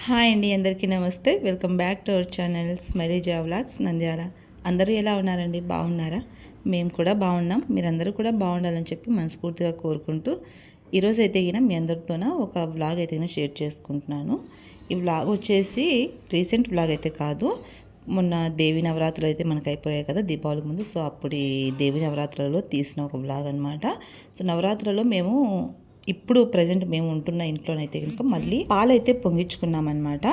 Hi అండి అందరికీ నమస్తే. Welcome back to our channel Smiley జా వ్లాగ్స్. నంద్యాల. అందరూ ఎలా ఉన్నారండి? బాగున్నారా? మేము కూడా బాగున్నాం. మీరందరూ కూడా బాగుండాలని చెప్పి మనస్ఫూర్తిగా కోరుకుంటూ ఈరోజు అయితే గిన మీ అందరితోన ఒక వ్లాగ్ అయితే గిన షేర్ చేసుకుంటున్నాను. ఈ వ్లాగ్ వచ్చేసి రీసెంట్ వ్లాగ్ అయితే కాదు. మొన్న దేవి నవరాత్రులు అయితే మనకు అయిపోయాయి కదా దీపావళి ముందు. సో అప్పుడు ఈ దేవి నవరాత్రులలో తీసిన ఒక వ్లాగ్ అనమాట సో నవరాత్రులలో మేము ఇప్పుడు ప్రజెంట్ మేము ఉంటున్న ఇంట్లోనైతే కనుక మళ్ళీ పాలైతే పొంగించుకున్నాం అనమాట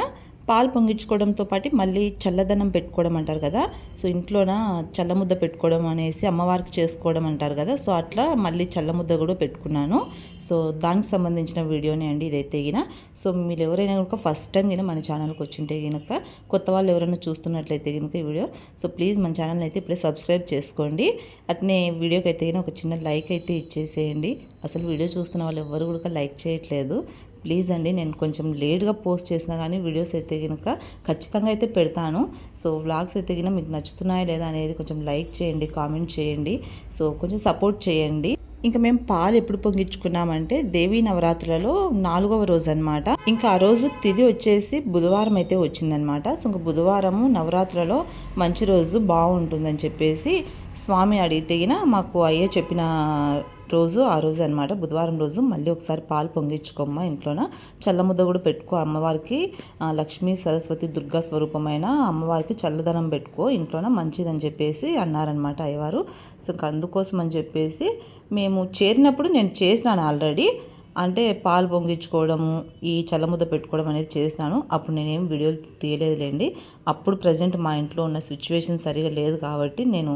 పాలు పొంగించుకోవడంతో పాటు మళ్ళీ చల్లదనం పెట్టుకోవడం అంటారు కదా. సో ఇంట్లోన చల్లముద్ద పెట్టుకోవడం అనేసి అమ్మవారికి చేసుకోవడం అంటారు కదా. సో అట్లా మళ్ళీ చల్లముద్ద కూడా పెట్టుకున్నాను. సో దానికి సంబంధించిన వీడియోనే అండి ఇదైతే గిన సో మీరు ఎవరైనా కనుక ఫస్ట్ టైం గిన మన ఛానల్కి వచ్చింటే కనుక కొత్త వాళ్ళు ఎవరైనా చూస్తున్నట్లయితే కనుక ఈ వీడియో సో ప్లీజ్ మన ఛానల్ అయితే ఇప్పుడే సబ్స్క్రైబ్ చేసుకోండి. అట్నే వీడియోకి అయితే ఒక చిన్న లైక్ అయితే ఇచ్చేసేయండి. అసలు వీడియో చూస్తున్న వాళ్ళు ఎవరు కూడా లైక్ చేయట్లేదు. ప్లీజ్ అండి నేను కొంచెం లేట్గా పోస్ట్ చేసినా కానీ వీడియోస్ అయితే కనుక ఖచ్చితంగా అయితే పెడతాను. సో వ్లాగ్స్ అయితే కనుక మీకు నచ్చుతున్నాయా లేదా అనేది కొంచెం లైక్ చేయండి కామెంట్ చేయండి. సో కొంచెం సపోర్ట్ చేయండి. ఇంకా మేము పాలు ఎప్పుడు పొంగించుకున్నామంటే దేవీ నవరాత్రులలో నాలుగవ రోజు అనమాట ఇంకా ఆ రోజు తిది వచ్చేసి బుధవారం అయితే వచ్చిందనమాట సో ఇంకా బుధవారము నవరాత్రులలో మంచి రోజు బాగుంటుందని చెప్పేసి స్వామి అడిగితే మాకు అయ్యే చెప్పిన రోజు ఆ రోజు అనమాట బుధవారం రోజు మళ్ళీ ఒకసారి పాలు పొంగించుకోమ్మ ఇంట్లోన. చల్లముద్ద కూడా పెట్టుకో అమ్మవారికి లక్ష్మీ సరస్వతి దుర్గా స్వరూపమైన అమ్మవారికి చల్లదనం పెట్టుకో ఇంట్లోన మంచిదని చెప్పేసి అన్నారనమాట అయ్యవారు. సో అందుకోసం అని చెప్పేసి మేము చేరినప్పుడు నేను చేసినాను ఆల్రెడీ అంటే పాలు పొంగించుకోవడము ఈ చల్లముద్ద పెట్టుకోవడం అనేది చేసినాను. అప్పుడు నేనేం వీడియోలు తీయలేదులేండి. అప్పుడు ప్రజెంట్ మా ఇంట్లో ఉన్న సిచ్యువేషన్ సరిగా లేదు కాబట్టి నేను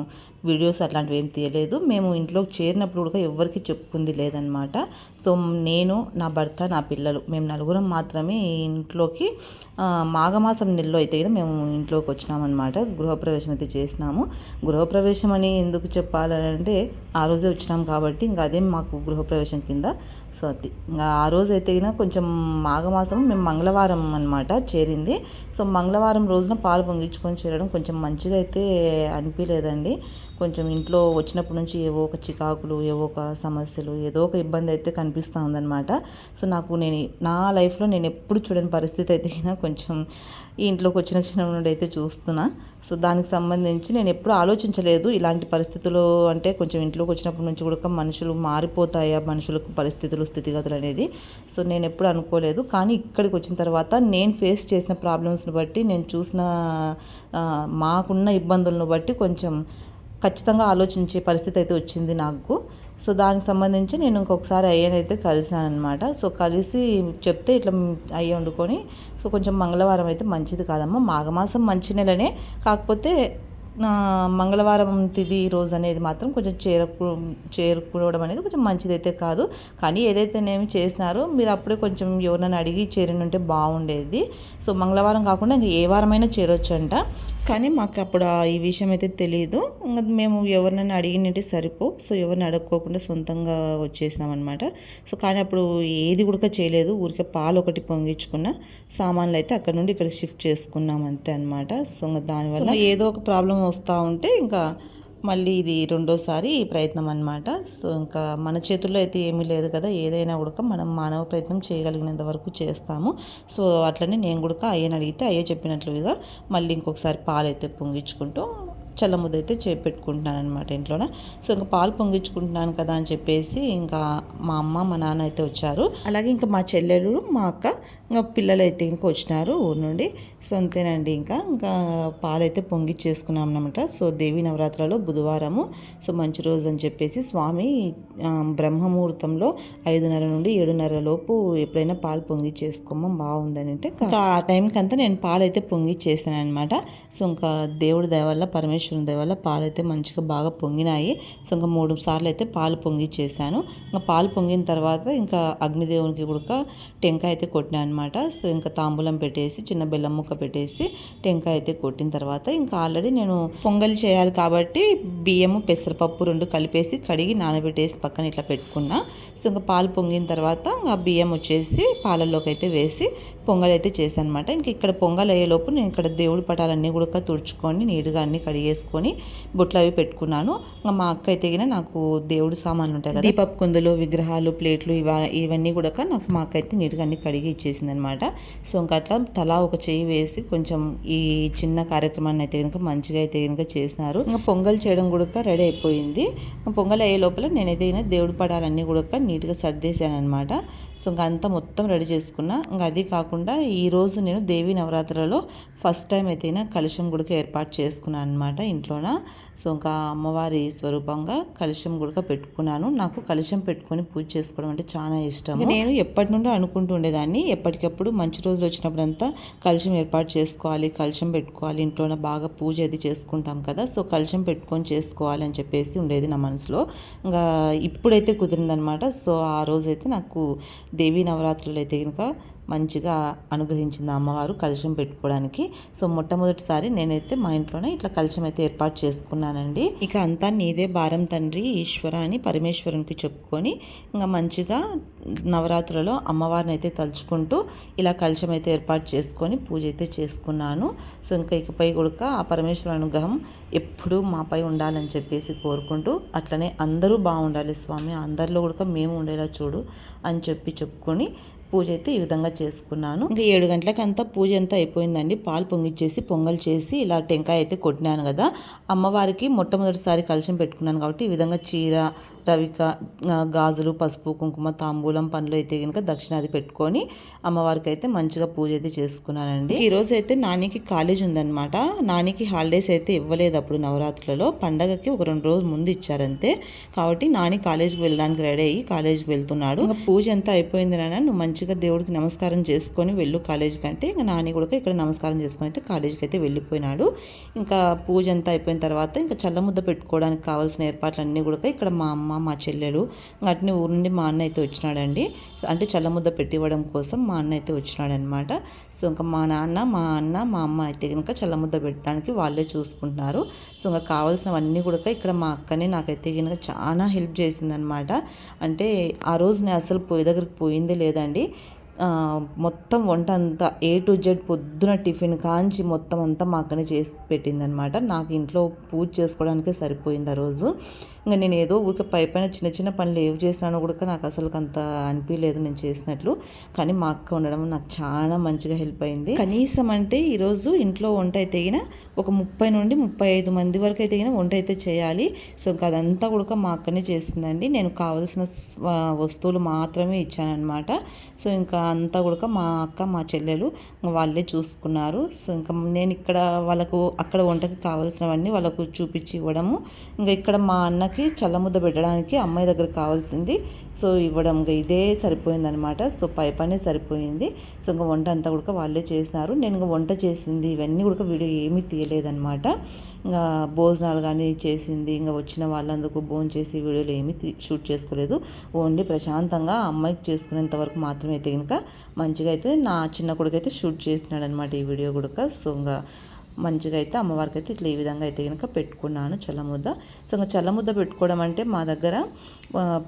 వీడియోస్ అట్లాంటివి ఏం తీయలేదు. మేము ఇంట్లోకి చేరినప్పుడు కూడా ఎవరికి చెప్పుకుంది లేదనమాట సో నేను నా భర్త నా పిల్లలు మేము నలుగురం మాత్రమే ఇంట్లోకి మాఘమాసం నెలలో అయితే కూడా మేము ఇంట్లోకి వచ్చినామన్నమాట. గృహప్రవేశం అయితే చేసినాము. గృహప్రవేశం అని ఎందుకు చెప్పాలంటే ఆ రోజే వచ్చినాం కాబట్టి ఇంకా అదే మాకు గృహప్రవేశం కింద. సో అది. ఇంకా ఆ రోజు అయితే కొంచెం మాఘమాసం మేము మంగళవారం అనమాట చేరింది. సో మంగళవారం రోజున పాలు పొంగించుకొని చేరడం కొంచెం మంచిగా అయితే అనిపించలేదండి కొంచెం ఇంట్లో వచ్చినప్పటి నుంచి ఏవో ఒక చికాకులు ఏవో ఒక సమస్యలు ఏదో ఒక ఇబ్బంది అయితే కనిపిస్తూ ఉందన్నమాట. సో నాకు నేను నా లైఫ్లో నేను ఎప్పుడు చూడని పరిస్థితి అయితే కొంచెం ఈ ఇంట్లోకి వచ్చిన క్షణం నుండి అయితే చూస్తున్నా. సో దానికి సంబంధించి నేను ఎప్పుడు ఆలోచించలేదు. ఇలాంటి పరిస్థితులు అంటే కొంచెం ఇంట్లోకి వచ్చినప్పటి నుంచి కూడా మనుషులు మారిపోతాయా? మనుషులకు పరిస్థితులు స్థితిగతులు అనేది. సో నేను ఎప్పుడు అనుకోలేదు. కానీ ఇక్కడికి వచ్చిన తర్వాత నేను ఫేస్ చేసిన ప్రాబ్లమ్స్ని బట్టి నేను చూసిన మాకున్న ఇబ్బందులను బట్టి కొంచెం ఖచ్చితంగా ఆలోచించే పరిస్థితి అయితే వచ్చింది నాకు. సో దానికి సంబంధించి నేను ఇంకొకసారి అయ్యనైతే కలిసాను అనమాట సో కలిసి చెప్తే ఇట్లా అయ్యి వండుకొని సో కొంచెం మంగళవారం అయితే మంచిది కాదమ్మా. మాఘమాసం మంచి నెలనే. కాకపోతే మంగళవారం తిది రోజు అనేది మాత్రం కొంచెం చేరుకు చేరుకోవడం అనేది కొంచెం మంచిదైతే కాదు. కానీ ఏదైతే నేను చేసినారో మీరు అప్పుడే కొంచెం ఎవరినైనా అడిగి చేరినుంటే బాగుండేది. సో మంగళవారం కాకుండా ఇంకా ఏ వారమైనా చేరొచ్చు అంట కానీ మాకు అప్పుడు ఈ విషయం అయితే తెలియదు ఇంకా మేము ఎవరినైనా అడిగినట్టే సరిపో. సో ఎవరిని అడగకోకుండా సొంతంగా వచ్చేసినామన్నమాట. సో కానీ అప్పుడు ఏది కూడా చేయలేదు. ఊరికే పాలు ఒకటి పొంగించుకున్న సామాన్లు అయితే అక్కడ నుండి ఇక్కడ షిఫ్ట్ చేసుకున్నాం అంతే అనమాట సో దానివల్ల ఏదో ఒక ప్రాబ్లం వస్తూ ఉంటే ఇంకా మళ్ళీ ఇది రెండోసారి ప్రయత్నం అనమాట సో ఇంకా మన చేతుల్లో అయితే ఏమీ లేదు కదా ఏదైనా కూడా మనం మానవ ప్రయత్నం చేయగలిగినంత వరకు చేస్తాము. సో అట్లనే నేను కూడా అయ్యని అడిగితే అయ్యే చెప్పినట్లుగా మళ్ళీ ఇంకొకసారి పాలు అయితే పొంగించుకుంటూ చల్లముద్ద చేపెట్టుకుంటున్నాను అనమాట ఇంట్లోనే. సో ఇంకా పాలు పొంగించుకుంటున్నాను కదా అని చెప్పేసి ఇంకా మా అమ్మ మా నాన్న అయితే వచ్చారు. అలాగే ఇంకా మా చెల్లెలు మా అక్క ఇంకా పిల్లలు అయితే ఇంకా వచ్చినారు ఊరు నుండి. సో అంతేనండి ఇంకా. ఇంకా పాలు అయితే పొంగిచ్చేసుకున్నాం అనమాట సో దేవి నవరాత్రిలో బుధవారము. సో మంచి రోజు అని చెప్పేసి స్వామి బ్రహ్మముహూర్తంలో ఐదున్నర నుండి ఏడున్నర లోపు ఎప్పుడైనా పాలు పొంగిచ్చేసుకోమో బాగుందని అంటే ఆ టైంకి అంతా నేను పాలు అయితే పొంగిచ్చేసాను అనమాట సో ఇంకా దేవుడి దయవల్ల పరమేశ్వర పరమేశ్వరుని వల్ల పాలు అయితే మంచిగా బాగా పొంగినాయి. సో ఇంకా మూడు సార్లు అయితే పాలు పొంగి చేశాను. ఇంకా పాలు పొంగిన తర్వాత ఇంకా అగ్నిదేవునికి కూడా టెంకాయ అయితే కొట్టినా అనమాట సో ఇంకా తాంబూలం పెట్టేసి చిన్న బెల్లం ముక్క పెట్టేసి టెంకాయ అయితే కొట్టిన తర్వాత ఇంకా ఆల్రెడీ నేను పొంగల్ చేయాలి కాబట్టి బియ్యము పెసరపప్పు రెండు కలిపేసి కడిగి నానబెట్టేసి పక్కన ఇట్లా పెట్టుకున్నా. సో ఇంకా పాలు పొంగిన తర్వాత ఇంకా బియ్యం వచ్చేసి పాలల్లోకి అయితే వేసి పొంగల్ అయితే చేశాను అనమాట ఇంక ఇక్కడ పొంగల్ అయ్యేలోపు నేను ఇక్కడ దేవుడి పటాలన్నీ కూడా తుడుచుకొని నీట్గా అన్ని కడిగేసుకొని బొట్లు అవి పెట్టుకున్నాను. ఇంకా మా అక్క అయితే గిన నాకు దేవుడి సామాన్లు ఉంటాయి కదా దీపపు కుందులు విగ్రహాలు ప్లేట్లు ఇవ ఇవన్నీ కూడా నాకు మా అక్క అయితే నీట్గా అన్ని కడిగి ఇచ్చేసింది అనమాట సో ఇంకా అట్లా తలా ఒక చేయి వేసి కొంచెం ఈ చిన్న కార్యక్రమాన్ని అయితే కనుక మంచిగా అయితే కనుక చేసినారు. ఇంకా పొంగల్ చేయడం కూడా రెడీ అయిపోయింది. పొంగల్ అయ్యే లోపల నేనైతే కనుక దేవుడి పటాలన్నీ కూడా నీట్గా సర్దేశాను అనమాట సో ఇంకా అంతా మొత్తం రెడీ చేసుకున్నా. ఇంకా అది కాకుండా ఈరోజు నేను దేవి నవరాత్రులలో ఫస్ట్ టైం అయితే కలుషం గుడక ఏర్పాటు చేసుకున్నాను అనమాట ఇంట్లోన. సో ఇంకా అమ్మవారి స్వరూపంగా కలుషం గుడక పెట్టుకున్నాను. నాకు కలుషం పెట్టుకొని పూజ చేసుకోవడం అంటే చాలా ఇష్టం నేను ఎప్పటి నుండో అనుకుంటూ ఉండేదాన్ని. ఎప్పటికప్పుడు మంచి రోజులు వచ్చినప్పుడంతా కలుషం ఏర్పాటు చేసుకోవాలి కలుషం పెట్టుకోవాలి ఇంట్లోనే బాగా పూజ అది చేసుకుంటాం కదా. సో కలుషం పెట్టుకొని చేసుకోవాలి అని చెప్పేసి ఉండేది నా మనసులో. ఇంకా ఇప్పుడైతే కుదిరిందనమాట సో ఆ రోజైతే నాకు దేవీ నవరాత్రులు అయితే కనుక మంచిగా అనుగ్రహించింది అమ్మవారు కలుషం పెట్టుకోవడానికి. సో మొట్టమొదటిసారి నేనైతే మా ఇంట్లోనే ఇట్లా కలుషం అయితే ఏర్పాటు చేసుకున్నానండి. ఇక అంతా నీదే భారం తండ్రి ఈశ్వర అని పరమేశ్వరునికి చెప్పుకొని ఇంకా మంచిగా నవరాత్రులలో అమ్మవారిని అయితే తలుచుకుంటూ ఇలా కలుషం అయితే ఏర్పాటు చేసుకొని పూజ అయితే చేసుకున్నాను. సో ఇంకా ఇకపై కూడా ఆ పరమేశ్వర అనుగ్రహం ఎప్పుడూ మాపై ఉండాలని చెప్పేసి కోరుకుంటూ అట్లనే అందరూ బాగుండాలి స్వామి అందరిలో కూడా మేము ఉండేలా చూడు అని చెప్పి చెప్పుకొని పూజ అయితే ఈ విధంగా చేసుకున్నాను. ఇంకా ఏడు గంటలకు అంతా పూజ అంతా అయిపోయిందండి. పాలు పొంగిచ్చేసి పొంగల్ చేసి ఇలా టెంకాయ అయితే కొట్టినాను కదా. అమ్మవారికి మొట్టమొదటిసారి కలిసి పెట్టుకున్నాను కాబట్టి ఈ విధంగా చీర రవిక గాజులు పసుపు కుంకుమ తాంబూలం పండ్లు అయితే కనుక దక్షిణాది పెట్టుకొని అమ్మవారికి అయితే మంచిగా పూజ అయితే చేసుకున్నానండి. ఈరోజు అయితే నానికి కాలేజ్ ఉందనమాట నానికి హాలిడేస్ అయితే ఇవ్వలేదు అప్పుడు నవరాత్రులలో. పండగకి ఒక రెండు రోజులు ముందు ఇచ్చారంతే. కాబట్టి నాని కాలేజ్కి వెళ్ళడానికి రెడీ అయ్యి కాలేజ్కి వెళ్తున్నాడు. ఇంకా పూజ ఎంత అయిపోయింది నాన్న? నువ్వు మంచిగా దేవుడికి నమస్కారం చేసుకొని వెళ్ళు కాలేజీకి అంటే ఇంకా నాని కూడా ఇక్కడ నమస్కారం చేసుకొని అయితే కాలేజీకి అయితే వెళ్ళిపోయినాడు. ఇంకా పూజ అంతా అయిపోయిన తర్వాత ఇంకా చల్లముద్ద పెట్టుకోవడానికి కావాల్సిన ఏర్పాట్లన్నీ కూడా ఇక్కడ మా అమ్మ అమ్మ మా చెల్లెలు. అట్నే ఊరు నుండి మా అన్న అయితే వచ్చినాడండి. అంటే చల్లముద్ద పెట్టివ్వడం కోసం మా అన్న అయితే వచ్చినాడనమాట. సో ఇంకా మా నాన్న మా అన్న మా అమ్మ అయితే కనుక చల్లముద్ద పెట్టడానికి వాళ్ళే చూసుకుంటున్నారు. సో ఇంకా కావాల్సినవన్నీ కూడా ఇక్కడ మా అక్కనే నాకైతే కనుక చాలా హెల్ప్ చేసిందనమాట. అంటే ఆ రోజు నేను అసలు పొయ్యి దగ్గరికి పోయింది లేదండి. మొత్తం వంట అంతా ఏ టు జెడ్ పొద్దున టిఫిన్ కాంచి మొత్తం అంతా మా అక్కనే చేసి పెట్టిందనమాట. నాకు ఇంట్లో పూజ చేసుకోవడానికే సరిపోయింది ఆ రోజు. ఇంకా నేను ఏదో ఊరికే పై పైన చిన్న చిన్న పనులు ఏవి చేసినానో కూడా నాకు అసలు అంత అనిపించలేదు నేను చేసినట్లు. కానీ మా అక్క ఉండడం నాకు చాలా మంచిగా హెల్ప్ అయింది. కనీసం అంటే ఈరోజు ఇంట్లో వంట అయితే ఒక ముప్పై నుండి ముప్పై ఐదు మంది వరకు అయితే వంట అయితే చేయాలి. సో ఇంకా అదంతా కూడా మా అక్కనే చేసిందండి. నేను కావలసిన వస్తువులు మాత్రమే ఇచ్చానమాట సో ఇంకా అంతా కూడా మా అక్క మా చెల్లెలు వాళ్ళే చూసుకున్నారు. సో ఇంకా నేను ఇక్కడ వాళ్ళకు అక్కడ వంటకి కావాల్సినవన్నీ వాళ్ళకు చూపించి ఇవ్వడము. ఇంకా ఇక్కడ మా అన్నకి చల్లముద్ద పెట్టడానికి అమ్మాయి దగ్గర కావాల్సింది. సో ఇవ్వడం ఇంకా ఇదే సరిపోయిందనమాట. సో పై పనే సరిపోయింది. సో ఇంకా వంట అంతా కూడా వాళ్ళే చేసినారు. నేను ఇంకా వంట చేసింది ఇవన్నీ కూడా వీడియో ఏమీ తీయలేదనమాట. ఇంకా భోజనాలు కానీ చేసింది ఇంకా వచ్చిన వాళ్ళందుకు భోజనం చేసి వీడియోలు ఏమీ షూట్ చేసుకోలేదు. ఓన్లీ ప్రశాంతంగా అమ్మాయికి చేసుకునేంత వరకు మాత్రమే అయితే కనుక మంచిగా అయితే నా చిన్న కొడుకు అయితే షూట్ చేసినాడు అనమాట ఈ వీడియో కూడా సో ఇంకా మంచిగా అయితే అమ్మవారికి అయితే ఇట్లా ఈ విధంగా అయితే కనుక పెట్టుకున్నాను చల్లముద్ద. సో ఇంకా చల్లముద్ద పెట్టుకోవడం అంటే మా దగ్గర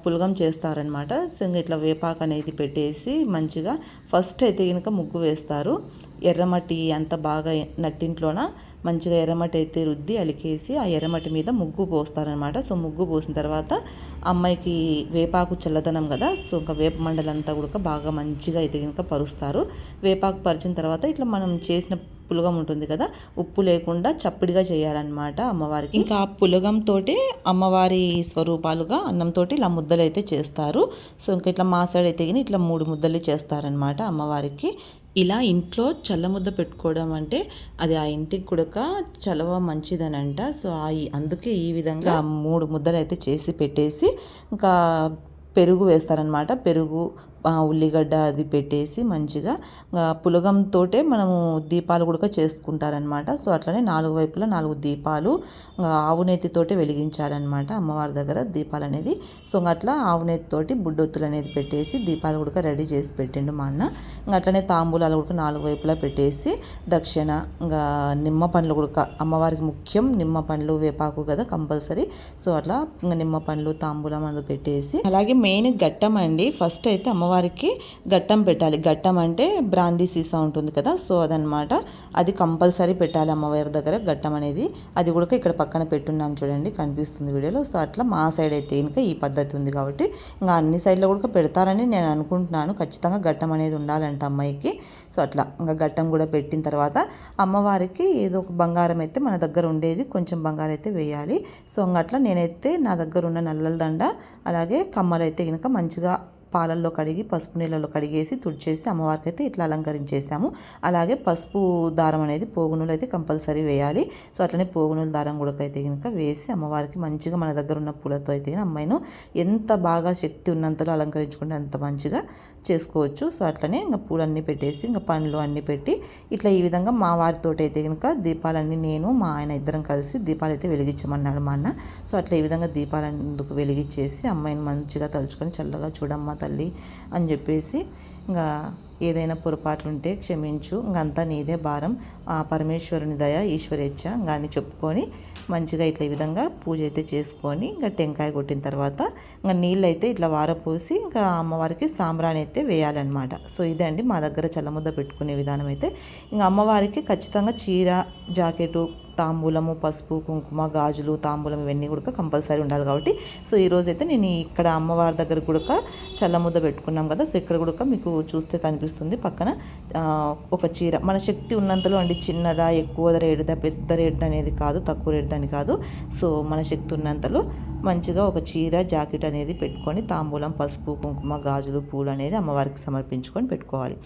పులగం చేస్తారనమాట సో ఇంకా ఇట్లా వేపాకు అనేది పెట్టేసి మంచిగా ఫస్ట్ అయితే కనుక ముగ్గు వేస్తారు. ఎర్రమట్టి అంత బాగా నట్టింట్లోన మంచిగా ఎర్రమట్టి అయితే రుద్ది అలికేసి ఆ ఎర్రమట్టి మీద ముగ్గు పోస్తారనమాట సో ముగ్గు పోసిన తర్వాత అమ్మాయికి వేపాకు చల్లదనం కదా సో ఇంకా వేప మండలంతా కూడా బాగా మంచిగా అయితే కనుక పరుస్తారు. వేపాకు పరిచిన తర్వాత ఇట్లా మనం చేసిన పులగం ఉంటుంది కదా ఉప్పు లేకుండా చప్పిడిగా చేయాలన్నమాట అమ్మవారికి. ఇంకా ఆ పులగంతో అమ్మవారి స్వరూపాలుగా అన్నంతో ఇలా ముద్దలు అయితే చేస్తారు. సో ఇంకా ఇట్లా మా సైడ్ అయితే ఇట్లా మూడు ముద్దలు చేస్తారనమాట అమ్మవారికి. ఇలా ఇంట్లో చల్లముద్ద పెట్టుకోవడం అంటే అది ఆ ఇంటికి కూడా చలవ మంచిదనంట. సో ఆ అందుకే ఈ విధంగా మూడు ముద్దలు అయితే చేసి పెట్టేసి ఇంకా పెరుగు వేస్తారనమాట పెరుగు ఉల్లిగడ్డ అది పెట్టేసి మంచిగా పులగంతో మనము దీపాలు కూడా చేసుకుంటారనమాట సో అట్లనే నాలుగు వైపులా నాలుగు దీపాలు ఆవునేతితోటే వెలిగించాలన్నమాట అమ్మవారి దగ్గర దీపాలు అనేది సో అట్లా ఆవునేతితోటి బుడ్డొత్తులు అనేది పెట్టేసి దీపాలు కూడా రెడీ చేసి పెట్టిండు మా అన్న. ఇంకా అట్లనే తాంబూలాలు కూడా నాలుగు వైపులా పెట్టేసి దక్షిణ ఇంకా నిమ్మ పండ్లు కూడా అమ్మవారికి ముఖ్యం నిమ్మ పండ్లు వేపాకు కదా కంపల్సరీ. సో అట్లా ఇంకా నిమ్మ పండ్లు తాంబూలం అది పెట్టేసి. అలాగే మెయిన్ ఘట్టం అండి ఫస్ట్ అయితే అమ్మవారి వారికి గట్టం పెట్టాలి. గట్టం అంటే బ్రాందీ సీసా ఉంటుంది కదా సో అదనమాట అది కంపల్సరీ పెట్టాలి అమ్మవారి దగ్గర గట్టం అనేది. అది కూడా ఇక్కడ పక్కన పెట్టున్నాం చూడండి కనిపిస్తుంది వీడియోలో. సో అట్లా మా సైడ్ అయితే ఇంకా ఈ పద్ధతి ఉంది కాబట్టి ఇంకా అన్ని సైడ్లో కూడా పెడతారని నేను అనుకుంటున్నాను. ఖచ్చితంగా గట్టం అనేది ఉండాలంట అమ్మాయికి. సో అట్లా ఇంకా గట్టం కూడా పెట్టిన తర్వాత అమ్మవారికి ఏదో ఒక బంగారం అయితే మన దగ్గర ఉండేది కొంచెం బంగారం అయితే వేయాలి. సో ఇంకా అట్లా నేనైతే నా దగ్గర ఉన్న నల్లల దండ అలాగే కమ్మలు అయితే కనుక మంచిగా పాలల్లో కడిగి పసుపు నీళ్ళలో కడిగేసి తుడిచేసి అమ్మవారికి అయితే ఇట్లా అలంకరించేసాము అలాగే పసుపు దారం అనేది పోగునులు అయితే కంపల్సరీ వేయాలి. సో అట్లనే పోగునుల దారం కూడా అయితే కనుక వేసి అమ్మవారికి మంచిగా మన దగ్గర ఉన్న పూలతో అయితే అమ్మాయిను ఎంత బాగా శక్తి ఉన్నంతలో అలంకరించుకుంటే అంత మంచిగా చేసుకోవచ్చు. సో అట్లనే ఇంకా పూలన్నీ పెట్టేసి ఇంకా పండ్లు అన్నీ పెట్టి ఇట్లా ఈ విధంగా మా వారితో అయితే కనుక దీపాలన్నీ నేను మా ఆయన ఇద్దరం కలిసి దీపాలు అయితే వెలిగించమన్నాడు మా అన్న. సో అట్లా ఈ విధంగా దీపాలందుకు వెలిగించేసి అమ్మాయిని మంచిగా తలుచుకొని చల్లగా చూడమ్మా తల్లి అని చెప్పేసి ఇంకా ఏదైనా పొరపాట్లు ఉంటే క్షమించు. ఇంకంతా నీదే భారం. ఆ పరమేశ్వరుని దయ ఈశ్వరేచ్ఛ కానీ చెప్పుకొని మంచిగా ఇట్లా ఈ విధంగా పూజ అయితే చేసుకొని ఇంకా టెంకాయ కొట్టిన తర్వాత ఇంకా నీళ్ళు అయితే ఇట్లా వారపోసి ఇంకా అమ్మవారికి సాంబ్రాణి అయితే వేయాలన్నమాట. సో ఇదే అండి మా దగ్గర చల్లముద్ద పెట్టుకునే విధానం అయితే. ఇంకా అమ్మవారికి ఖచ్చితంగా చీర జాకెటు తాంబూలము పసుపు కుంకుమ గాజులు తాంబూలం ఇవన్నీ కూడా కంపల్సరీ ఉండాలి కాబట్టి. సో ఈరోజు అయితే నేను ఇక్కడ అమ్మవారి దగ్గర కూడా చల్లముద్ద పెట్టుకున్నాం కదా. సో ఇక్కడ కూడా మీకు చూస్తే కనిపిస్తుంది పక్కన. ఒక చీర. మన శక్తి ఉన్నంతలో అండి చిన్నదా ఎక్కువ రేటుదా పెద్ద రేటుదా అనేది కాదు తక్కువ రేడుదని కాదు. సో మన శక్తి ఉన్నంతలో మంచిగా ఒక చీర జాకెట్ అనేది పెట్టుకొని తాంబూలం పసుపు కుంకుమ గాజులు పూలు అనేది అమ్మవారికి సమర్పించుకొని పెట్టుకోవాలి.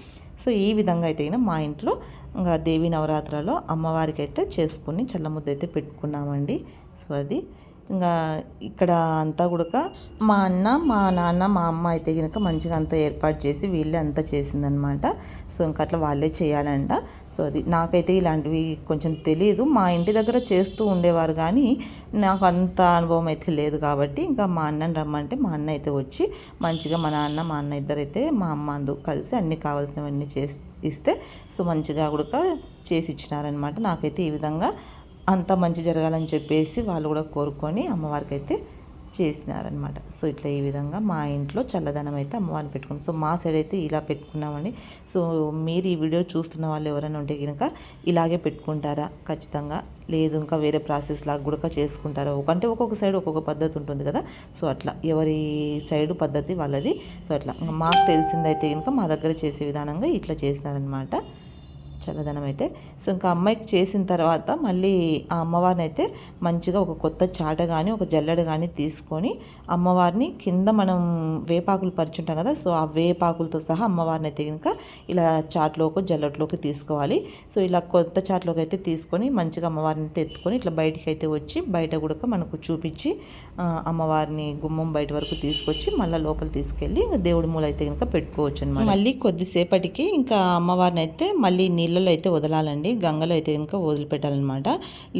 సో ఈ విధంగా అయితే మా ఇంట్లో ఇంకా దేవి నవరాత్రిలో అమ్మవారికి అయితే చేసుకుని చల్లముద్ద అయితే పెట్టుకున్నామండి. సో అది ఇంకా ఇక్కడ అంతా కూడా మా అన్న మా నాన్న మా అమ్మ అయితే కనుక మంచిగా అంతా ఏర్పాటు చేసి వీళ్ళే అంతా చేసిందనమాట. సో ఇంకా అట్లా వాళ్ళే చేయాలంట. సో అది నాకైతే ఇలాంటివి కొంచెం తెలియదు మా ఇంటి దగ్గర చేస్తూ ఉండేవారు కానీ నాకు అంత అనుభవం అయితే లేదు కాబట్టి ఇంకా మా అన్నని రమ్మంటే మా అన్న అయితే వచ్చి మంచిగా మా నాన్న మా అన్న ఇద్దరైతే మా అమ్మ అందు కలిసి అన్ని కావాల్సినవన్నీ చేసి ఇస్తే సో మంచిగా కూడా చేసి ఇచ్చినారనమాట. నాకైతే ఈ విధంగా అంత మంచి జరగాలని చెప్పేసి వాళ్ళు కూడా కోరుకొని అమ్మవారికి అయితే చేసినారనమాట సో ఇట్లా ఈ విధంగా మా ఇంట్లో చల్లదనం అయితే అమ్మవారిని పెట్టుకున్నాం. సో మా సైడ్ అయితే ఇలా పెట్టుకున్నామండి. సో మీరు ఈ వీడియో చూస్తున్న వాళ్ళు ఎవరైనా ఉంటే కనుక ఇలాగే పెట్టుకుంటారా? ఖచ్చితంగా. లేదు ఇంకా వేరే ప్రాసెస్ లాగా కూడా చేసుకుంటారా? ఒకంటే ఒక్కొక్క సైడ్ ఒక్కొక్క పద్ధతి ఉంటుంది కదా. సో అట్లా. ఎవరి సైడ్ పద్ధతి వాళ్ళది. సో అట్లా. మాకు తెలిసిందైతే కనుక మా దగ్గర చేసే విధానంగా ఇట్లా చేసినారనమాట చల్లదనం అయితే. సో ఇంకా అమ్మాయికి చేసిన తర్వాత మళ్ళీ ఆ అమ్మవారిని అయితే మంచిగా ఒక కొత్త చాట కానీ ఒక జల్లెడ కానీ తీసుకొని అమ్మవారిని కింద మనం వేపాకులు పరిచుంటాం కదా సో ఆ వేపాకులతో సహా అమ్మవారిని అయితే కనుక ఇలా చాట్లోకి జల్లెట్లోకి తీసుకోవాలి. సో ఇలా కొత్త చాట్లోకి అయితే తీసుకొని మంచిగా అమ్మవారిని అయితే ఎత్తుకొని ఇట్లా బయటికి అయితే వచ్చి బయట కూడా మనకు చూపించి అమ్మవారిని గుమ్మం బయట వరకు తీసుకొచ్చి మళ్ళీ లోపల తీసుకెళ్ళి ఇంకా దేవుడి మూల అయితే కనుక పెట్టుకోవచ్చు అనమాట మళ్ళీ కొద్దిసేపటికి ఇంకా అమ్మవారిని అయితే మళ్ళీ నీళ్ళు నీళ్ళలో అయితే వదలాలండి గంగలో అయితే కనుక వదిలిపెట్టాలన్నమాట.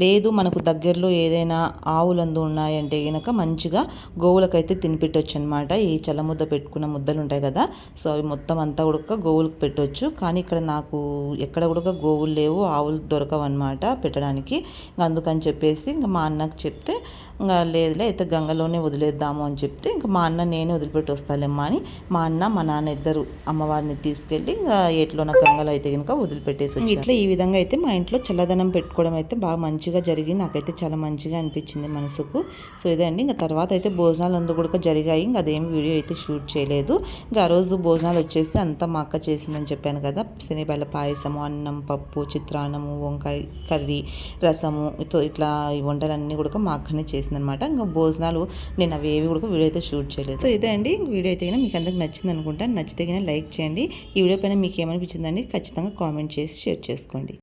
లేదు మనకు దగ్గరలో ఏదైనా ఆవులందు ఉన్నాయంటే కనుక మంచిగా గోవులకైతే తినిపెట్టవచ్చు అనమాట ఈ చల్లముద్ద పెట్టుకున్న ముద్దలు ఉంటాయి కదా సో అవి మొత్తం అంతా కూడా గోవులకు పెట్టవచ్చు కానీ ఇక్కడ నాకు ఎక్కడ కూడా గోవులు లేవు ఆవులు దొరకవు అనమాట పెట్టడానికి అందుకని చెప్పేసి ఇంకా మా అన్నకు చెప్తే ఇంకా లేదులే అయితే గంగలోనే వదిలేద్దాము అని చెప్తే ఇంకా మా అన్న నేనే వదిలిపెట్టి వస్తాలేమ్మా అని మా అన్న మా నాన్న ఇద్దరు అమ్మవారిని తీసుకెళ్ళి ఇంకా ఎట్లోన గంగలో అయితే కనుక వదిలిపెట్టేసి వచ్చి ఇట్లా ఈ విధంగా అయితే మా ఇంట్లో చల్లదనం పెట్టుకోవడం అయితే బాగా మంచిగా జరిగింది. నాకైతే చాలా మంచిగా అనిపించింది మనసుకు. సో ఇదే అండి ఇంకా తర్వాత అయితే భోజనాలు అందు కూడా జరిగాయి. ఇంకా అదేం వీడియో అయితే షూట్ చేయలేదు. ఇంకా ఆ రోజు భోజనాలు వచ్చేసి అంతా మా అక్క చేసిందని చెప్పాను కదా. శనిబెల్ల పాయసము అన్నం పప్పు చిత్రాన్నము వంకాయ కర్రీ రసము ఇట్లా ఈ వంటలన్నీ కూడా మా అక్కనే చేసింది అనమాట ఇంకా భోజనాలు నేను అవి ఏవి కూడా వీడియో అయితే షూట్ చేయలేదు. సో ఇదే అండి. వీడియో అయితే మీకు అందరికి నచ్చింది అనుకుంటా నచ్చితే లైక్ చేయండి. ఈ వీడియో పైన మీకు ఏమనిపించిందని ఖచ్చితంగా కామెంట్ చేసి షేర్ చేసుకోండి.